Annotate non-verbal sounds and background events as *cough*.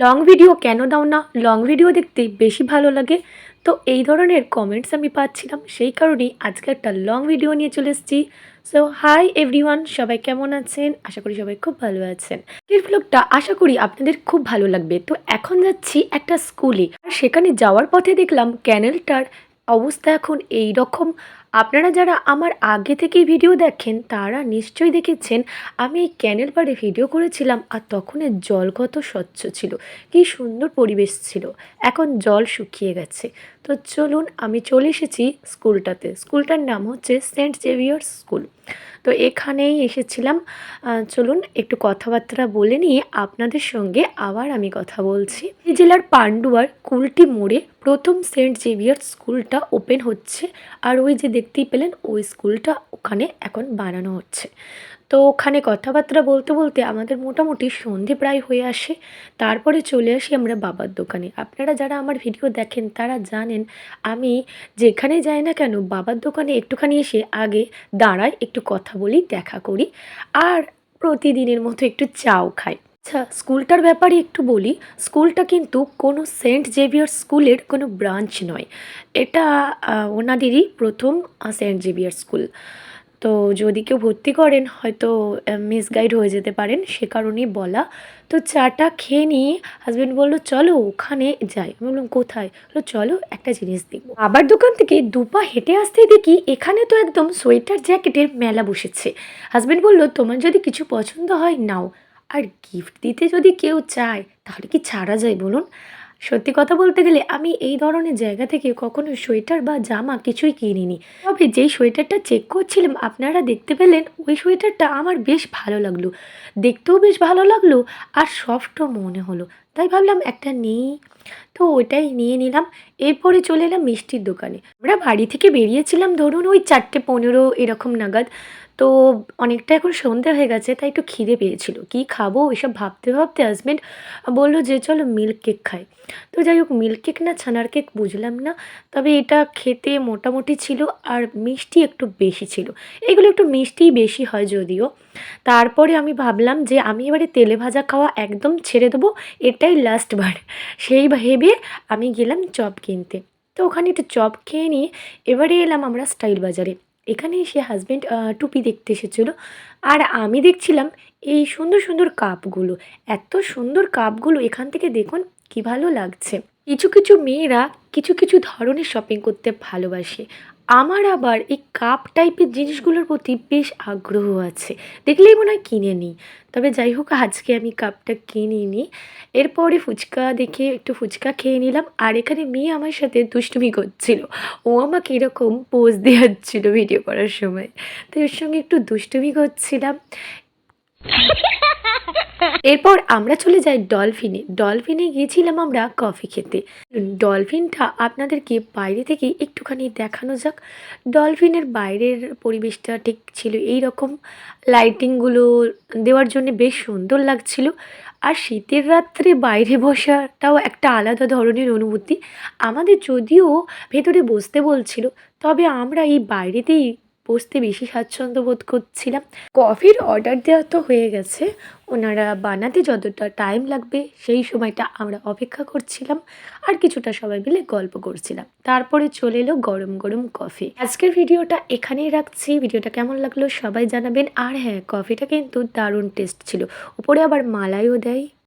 Long video কেন দাও না? লং ভিডিও দেখতে বেশি ভালো লাগে। তো এই ধরনের কমেন্টস আমি পাচ্ছিলাম, সেই কারণেই আজকে একটা লং ভিডিও নিয়ে চলে এসেছি। সো হাই এভরিওয়ান সবাই কেমন আছেন? আশা করি সবাই খুব ভালো আছেন। এই ব্লগটা আশা করি আপনাদের খুব ভালো লাগবে। তো এখন যাচ্ছি একটা স্কুলে আর সেখানে যাওয়ার পথে দেখলাম ক্যানেলটার অবস্থা এখন এই রকম আপনারা যারা আমার আগে থেকেই ভিডিও দেখেন, তারা নিশ্চয়ই দেখেছেন, আমি এই ক্যানেল পাড়ে ভিডিও করেছিলাম আর তখনের জল কত স্বচ্ছ ছিল, কী সুন্দর পরিবেশ ছিল। এখন জল শুকিয়ে গেছে। তো চলুন, আমি চলে এসেছি স্কুলটাতে। স্কুলটার নাম হচ্ছে সেন্ট জেভিয়ার্স স্কুল। তো এখানেই এসেছিলাম। চলুন, একটু কথাবার্তা বলে নিয়ে আপনাদের সঙ্গে আবার আমি কথা বলছি। এই জেলার পান্ডুয়ার কুলটি মোড়ে প্রথম সেন্ট জেভিয়ার স্কুলটা ওপেন হচ্ছে। আর ওই যে দেখতেই পেলেন ওই স্কুলটা ওখানে এখন বানানো হচ্ছে। তো ওখানে কথাবার্তা বলতে বলতে আমাদের মোটামুটি সন্ধে প্রায় হয়ে আসে। তারপরে চলে আসি আমরা বাবার দোকানে। আপনারা যারা আমার ভিডিও দেখেন, তারা জানেন আমি যেখানে যাই না কেন বাবার দোকানে একটুখানি এসে আগে দাঁড়াই, একটু কথা বলি, দেখা করি, আর প্রতিদিনের মতো একটু চাও খাই। আচ্ছা স্কুলটার ব্যাপারে একটু বলি। স্কুলটা কিন্তু কোনো সেন্ট জেভিয়ার স্কুলের কোনো ব্রাঞ্চ নয়। এটা ওনাদেরই প্রথম সেন্ট জেভিয়ার স্কুল। তো যদি কেউ ভর্তি করেন, হয়তো মিসগাইড হয়ে যেতে পারেন, সে কারণেই বলা। তো চাটা খেয়ে নিয়ে হাজব্যান্ড বলল, চলো ওখানে যাই। আমি বললাম, কোথায়? বলল, চলো একটা জিনিস দেখব। আবার দোকান থেকে দুপা হেঁটে আসতেই দেখি, এখানে তো একদম সোয়েটার জ্যাকেটের মেলা বসেছে। হাজব্যান্ড বলল, তোমার যদি কিছু পছন্দ হয়, নাও। আর গিফট দিতে যদি কেউ চায়, তাহলে কি ছাড়া যায় বলুন? সত্যি কথা বলতে গেলে আমি এই ধরনের জায়গা থেকে কখনো সোয়েটার বা জামা কিছুই কিনিনি। তবে যেই সোয়েটারটা চেক করছিলাম, আপনারা দেখতে পেলেন ওই সোয়েটারটা আমার বেশ ভালো লাগল। দেখতেও বেশ ভালো লাগল আর সফটও মনে হলো। তাই ভাবলাম একটা নিই। তো ওইটাই নিয়ে নিলাম। এরপরে চলে এলাম মিষ্টির দোকানে। আমরা বাড়ি থেকে বেরিয়েছিলাম ধরুন ওই চারটে পনেরো এরকম নাগাদ। তো অনেকটা এখন সন্ধ্যা হয়ে গেছে, তাই একটু খিদে পেয়েছিল। কী খাব? এসব ভাবতে ভাবতে হাজব্যান্ড বলল যে, চলো মিল্ক কেক খাই। তো যাই হোক মিল্ক কেক না, ছানার কেক বুঝলাম না, তবে এটা খেতে মোটামুটি ছিল আর মিষ্টি একটু বেশি ছিল। এগুলো একটু মিষ্টিই বেশি হয় যদিও। তারপরে আমি ভাবলাম যে, আমি এবারে তেলে ভাজা খাওয়া একদম ছেড়ে দেবো, এটাই লাস্ট বার। সেই ভেবে আমি গেলাম চপ কিনতে। তো ওখানে একটু চপ খেয়ে নিয়ে এবারে এলাম আমরা স্টাইল বাজারে। এখানে এসে হাজব্যান্ড টুপি দেখতে এসেছিল। আর আমি দেখছিলাম এই সুন্দর সুন্দর কাপগুলো। এত সুন্দর কাপগুলো এখান থেকে দেখুন কি ভালো লাগছে। কিছু কিছু মেয়েরা কিছু কিছু ধরনের শপিং করতে ভালোবাসে। আমার আবার এই কাপ টাইপের জিনিসগুলোর প্রতি বেশ আগ্রহ আছে। দেখলেই মনে হয় কিনে নিই। তবে যাই হোক, আজকে আমি কাপটা কিনিনি এরপরে ফুচকা দেখে একটু ফুচকা খেয়ে নিলাম। আর এখানে মেয়ে আমার সাথে দুষ্টুমি করছিল। ও আমাকে এরকম পোজ দেওয়াচ্ছিল ভিডিও করার সময়। তো এর সঙ্গে একটু দুষ্টুমি করছিলাম। *laughs* এরপর আমরা চলে যাই ডলফিনে। ডলফিনে গিয়েছিলাম আমরা কফি খেতে। ডলফিনটা আপনাদেরকে বাইরে থেকে একটুখানি দেখানো যাক। ডলফিনের বাইরের পরিবেশটা ঠিক ছিল এই রকম লাইটিংগুলো দেওয়ার জন্য বেশ সুন্দর লাগছিল। আর শীতের রাত্রে বাইরে বসাটাও একটা আলাদা ধরনের অনুভূতি। আমাদের যদিও ভেতরে বসতে বলছিল, তবে আমরা এই বাইরেতেই বসতে বেশি স্বাচ্ছন্দ্য বোধ করছিলাম। কফির অর্ডার দেওয়া তো হয়ে গেছে। ওনারা বানাতে যতটা টাইম লাগবে, সেই সময়টা আমরা অপেক্ষা করছিলাম আর কিছুটা সবাই মিলে গল্প করছিলাম। তারপরে চলে এলো গরম গরম কফি। আজকের ভিডিওটা এখানেই রাখছি। ভিডিওটা কেমন লাগল সবাই জানাবেন। আর হ্যাঁ কফিটা কিন্তু দারুণ টেস্ট ছিল। উপরে আবার মালাইও দেয়।